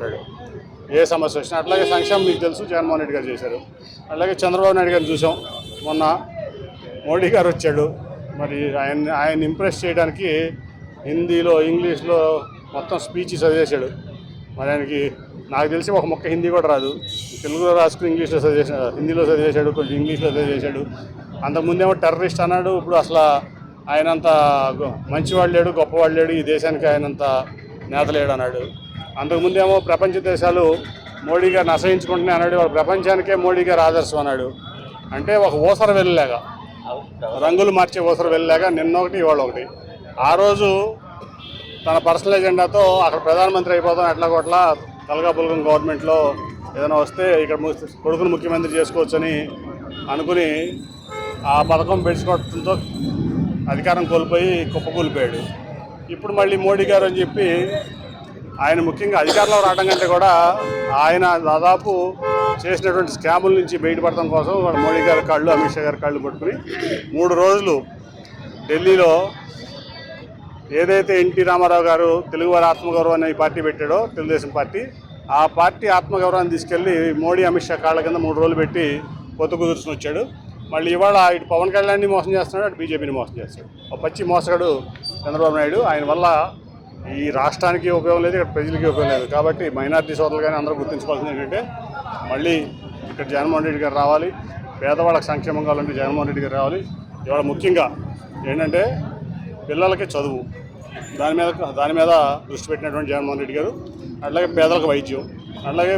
ఉంటాడు ఏ సమస్య వచ్చినా. అట్లాగే సంక్షేమం మీకు తెలుసు జగన్మోహన్ రెడ్డి గారు చేశారు. అలాగే చంద్రబాబు నాయుడు గారిని చూసాం. మొన్న మోడీ గారు వచ్చాడు. మరి ఆయన ఆయన ఇంప్రెస్ చేయడానికి హిందీలో ఇంగ్లీష్లో మొత్తం స్పీచ్ చదివేశాడు మరి ఆయనకి నాకు తెలిసి ఒక మొక్క హిందీ కూడా రాదు. తెలుగులో రాసుకుని ఇంగ్లీష్లో చదివేశాడు హిందీలో చదివేశాడు కొంచెం ఇంగ్లీష్లో చదివేశాడు అంతకుముందేమో టెర్రరిస్ట్ అన్నాడు. ఇప్పుడు అసలు ఆయనంత మంచివాడు లేడు గొప్పవాడు లేడు. ఈ దేశానికి ఆయనంత నేత లేడు అన్నాడు. అంతకుముందేమో ప్రపంచ దేశాలు మోడీ గారిని అసహించుకుంటున్నాయి అన్నాడు. వాడు ప్రపంచానికే మోడీ గారు ఆదర్శం అన్నాడు. అంటే ఒక ఊసర వెళ్ళలేక రంగులు మార్చే ఊసర వెళ్ళలేక నిన్న ఒకటి ఇవాళ ఒకటి. ఆ రోజు తన పర్సనల్ ఎజెండాతో అక్కడ ప్రధానమంత్రి అయిపోతాం ఎట్లా కొట్లా తలగా గవర్నమెంట్లో ఏదైనా వస్తే ఇక్కడ ము- కొడుకును ముఖ్యమంత్రి చేసుకోవచ్చని అనుకుని ఆ పథకం పెంచుకోవడంతో అధికారం కోల్పోయి కుప్పకూలిపోయాడు. ఇప్పుడు మళ్ళీ మోడీ గారు అని చెప్పి ఆయన ముఖ్యంగా అధికారంలో రావడం కంటే కూడా ఆయన దాదాపు చేసినటువంటి స్కాముల నుంచి బయటపడటం కోసం మోడీ గారి కాళ్ళు అమిత్ షా గారి కాళ్ళు పట్టుకుని మూడు రోజులు ఢిల్లీలో ఏదైతే ఎన్టీ రామారావు గారు తెలుగువారి ఆత్మగౌరవం అనే పార్టీ పెట్టాడో తెలుగుదేశం పార్టీ ఆ పార్టీ ఆత్మగౌరవాన్ని తీసుకెళ్ళి మోడీ అమిత్ షా కాళ్ళ కింద మూడు రోజులు పెట్టి పొత్తు కుదుర్చుని వచ్చాడు. మళ్ళీ ఇవాళ ఇటు పవన్ కళ్యాణ్ని మోసం చేస్తున్నాడు అటు బీజేపీని మోసం చేస్తాడు ఒక పచ్చి మోసగాడు చంద్రబాబు నాయుడు. ఆయన వల్ల ఈ రాష్ట్రానికి ఉపయోగం లేదు ఇక్కడ ప్రజలకి ఉపయోగం లేదు. కాబట్టి మైనార్టీ సోదరులు కానీ అందరూ గుర్తించుకోవాల్సింది ఏంటంటే మళ్ళీ ఇక్కడ జగన్మోహన్ రెడ్డి గారు రావాలి పేదవాళ్ళకి సంక్షేమం కావాలంటే జగన్మోహన్ రెడ్డి గారు రావాలి. ఇవాళ ముఖ్యంగా ఏంటంటే పిల్లలకి చదువు దాని మీద దాని మీద దృష్టి పెట్టినటువంటి జగన్మోహన్ రెడ్డి గారు అట్లాగే పేదలకు వైద్యం అట్లాగే